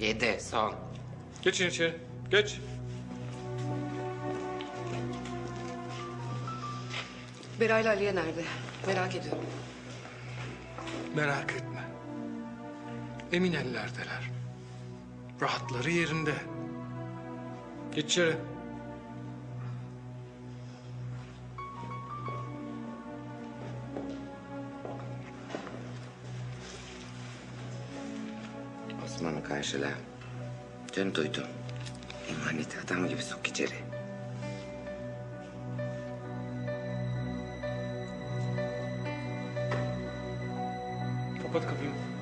Yedi son. Geçin içeri. Geç. Beray'la Aliye nerede? Merak ediyorum. Merak etme. Emin ellerdeler. Rahatları yerinde. Geç içeri. Osman'ı karşıla. Dün duydum. Emaneti adam gibi sok içeri. Kapat kapıyı.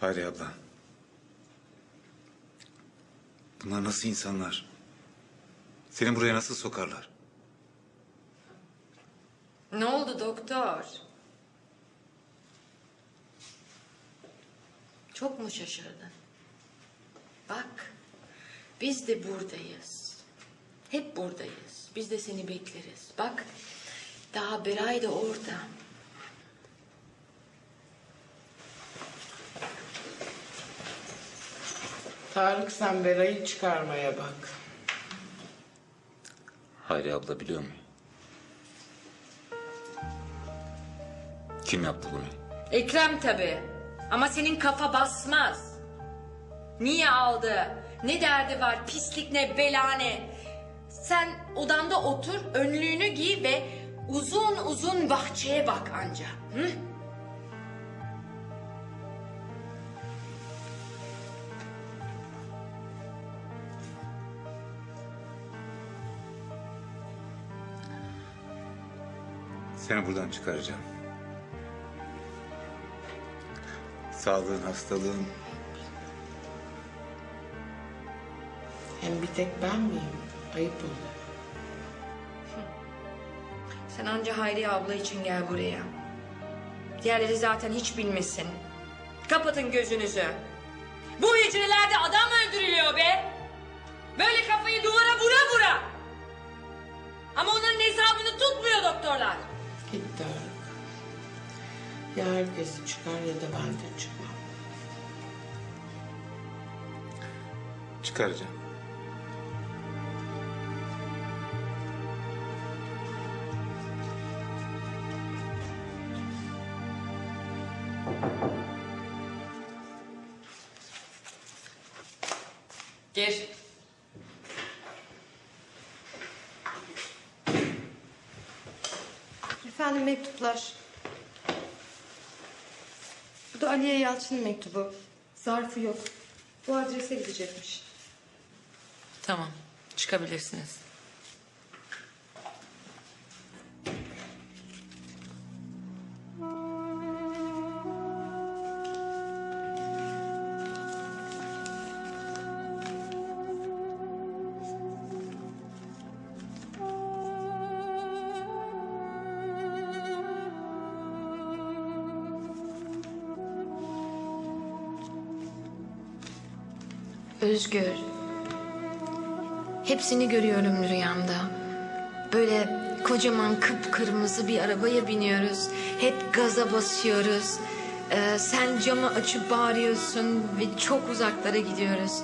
Hayri abla. Bunlar nasıl insanlar? Seni buraya nasıl sokarlar? Ne oldu doktor? Çok mu şaşırdın? Bak, biz de buradayız. Hep buradayız. Biz de seni bekleriz. Bak, daha Beray da orada. Tarık sen Beray'ı çıkarmaya bak. Hayri abla biliyor mu? Kim yaptı bunu? Ekrem tabii. Ama senin kafa basmaz. Niye aldı? Ne derdi var? Pislik ne, bela ne? Sen odanda otur, önlüğünü giy ve uzun uzun bahçeye bak anca. Hı? Seni buradan çıkaracağım. Sağlığın, hastalığın Hem bir tek ben miyim? Ayıp oluyor. Sen anca Hayriye abla için gel buraya. Diğerleri zaten hiç bilmesin. Kapatın gözünüzü. Bu hücrelerde adam öldürülüyor be. Böyle kafayı duvara vura vura. Ama onların hesabını tutmuyor doktorlar. Git Tarık. Ya herkes çıkar ya da ben de çıkmam. çıkaracağım. Efendim mektuplar. Bu da Aliye Yalçın'ın mektubu. Zarfı yok. Bu adrese gidecekmiş. Tamam çıkabilirsiniz. Özgür. Hepsini görüyorum rüyamda. Böyle kocaman kıpkırmızı bir arabaya biniyoruz. Hep gaza basıyoruz. Ee, sen camı açıp bağırıyorsun ve çok uzaklara gidiyoruz.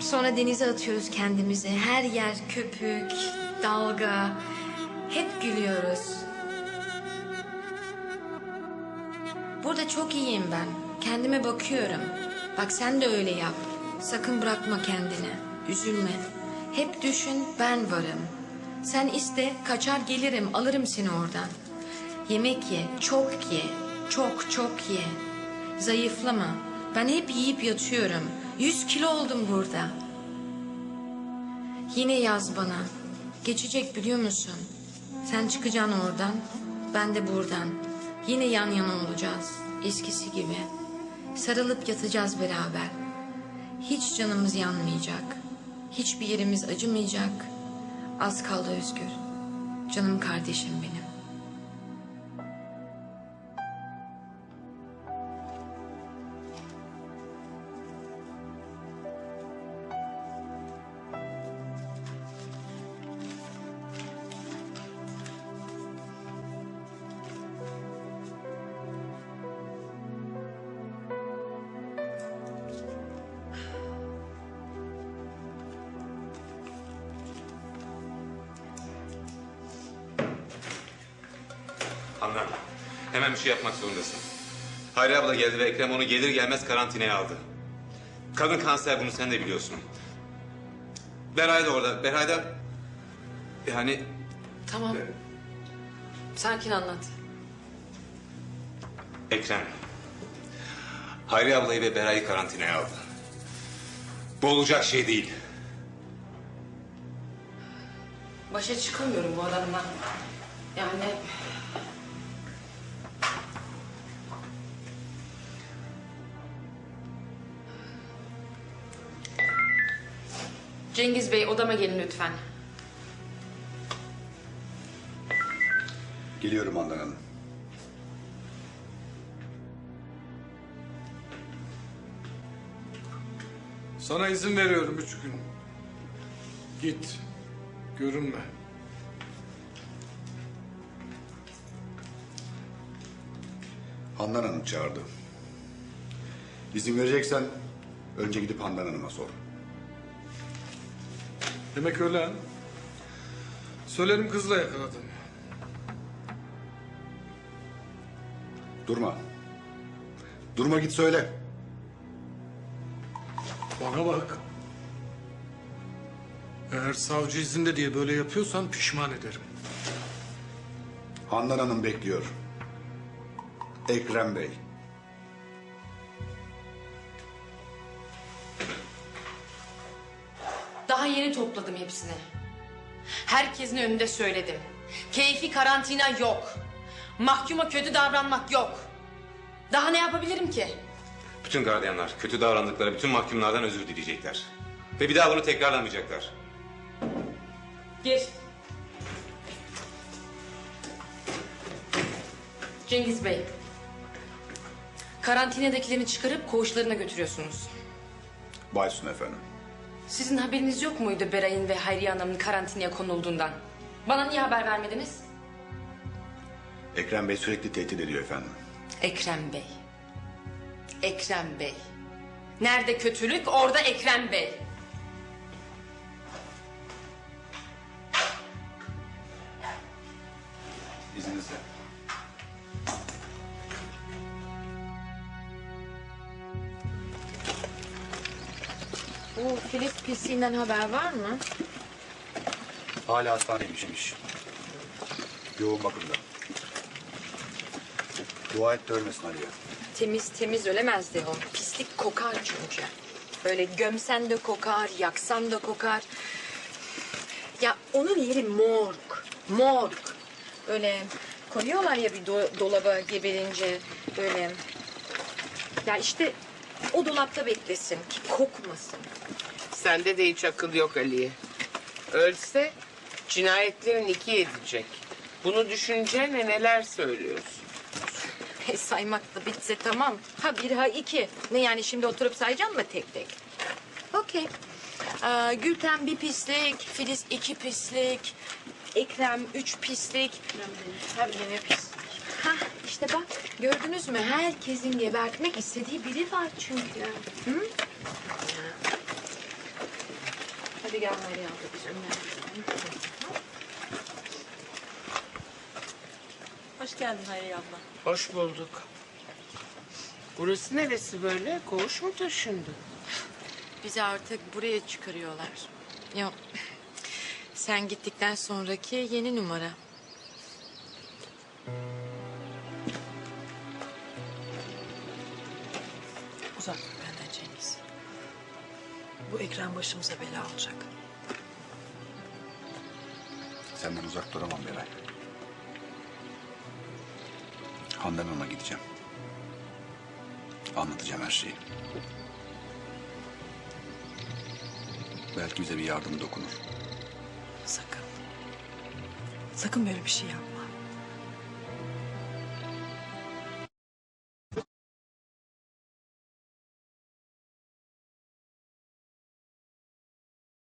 Sonra denize atıyoruz kendimizi. Her yer köpük, dalga. Hep gülüyoruz. Burada çok iyiyim ben. Kendime bakıyorum. Bak sen de öyle yap. Sakın bırakma kendini. Üzülme. Hep düşün ben varım. Sen iste kaçar gelirim alırım seni oradan. Yemek ye, çok ye. Çok çok ye. Zayıflama. Ben hep yiyip yatıyorum. Yüz kilo oldum burada. Yine yaz bana. Geçecek biliyor musun? Sen çıkacaksın oradan. Ben de buradan. Yine yan yana olacağız. Eskisi gibi. Sarılıp yatacağız beraber. Hiç canımız yanmayacak. Hiçbir yerimiz acımayacak. Az kaldı Özgür. Canım kardeşim benim. Hemen bir şey yapmak zorundasın. Hayri abla geldi ve Ekrem onu gelir gelmez karantinaya aldı. Kadın kanser bunu sen de biliyorsun. Beray da orada. Beray da... Yani Tamam. Sakin anlat. Ekrem. Hayri ablayı ve Beray'ı karantinaya aldı. Bu olacak şey değil. Başa çıkamıyorum bu adamla. Yani... Cengiz Bey odama gelin lütfen. Geliyorum Handan Hanım. Sana izin veriyorum üç gün. Git. Görünme. Handan Hanım çağırdı. İzin vereceksen önce gidip Handan Hanım'a sor. Demek öyle ha? Söylerim kızla yakaladım. Durma. Durma git söyle. Bana bak. Eğer savcı izinde diye böyle yapıyorsan pişman ederim. Handan Hanım bekliyor. Ekrem Bey. Yeni topladım hepsini. Herkesin önünde söyledim. Keyfi karantina yok. Mahkuma kötü davranmak yok. Daha ne yapabilirim ki? Bütün gardiyanlar kötü davrandıkları bütün mahkumlardan özür dileyecekler. Ve bir daha bunu tekrarlamayacaklar. Gir. Cengiz Bey. Karantinadakilerini çıkarıp koğuşlarına götürüyorsunuz. Baysun efendim. Sizin haberiniz yok muydu Beray'ın ve Hayriye Hanım'ın karantinaya konulduğundan? Bana niye haber vermediniz? Ekrem Bey sürekli tehdit ediyor efendim. Ekrem Bey. Ekrem Bey. Nerede kötülük orada Ekrem Bey. İzninizle. Bu Filip pisliğinden haber var mı? Hala hastaneymişmiş. Yoğun bakımda. Dua et de ölmesin Aliye. Temiz temiz ölemezdi o. Pislik kokar çünkü. Böyle gömsen de kokar, yaksan da kokar. Ya onun yeri morg. Morg. Böyle koyuyorlar ya bir do- dolaba gebelince böyle. Ya işte o dolapta beklesin ki kokmasın. Sende de hiç akıl yok Aliye. Ölse cinayetlerin iki edecek. Bunu düşünce ne neler söylüyorsun. E, saymak da bitse tamam. Ha bir ha iki. Ne yani şimdi oturup sayacağım mı tek tek? Okey. Ee, Gülten bir pislik, Filiz iki pislik, Ekrem üç pislik. Hem yine pislik. Ha işte bak gördünüz mü? Herkesin gebertmek istediği biri var çünkü. Hı? Hadi gel Meryem abla biz önlerden. Hoş geldin Hayriye abla. Hoş bulduk. Burası neresi böyle? Koğuş mu taşındı? Bizi artık buraya çıkarıyorlar. Ya sen gittikten sonraki yeni numara. Uzak dur benden Cengiz. Bu ekran başımıza bela olacak. Senden uzak duramam Beray. Handan Hanım'a gideceğim. Anlatacağım her şeyi. Belki bize bir yardım dokunur. Sakın. Sakın böyle bir şey yapma.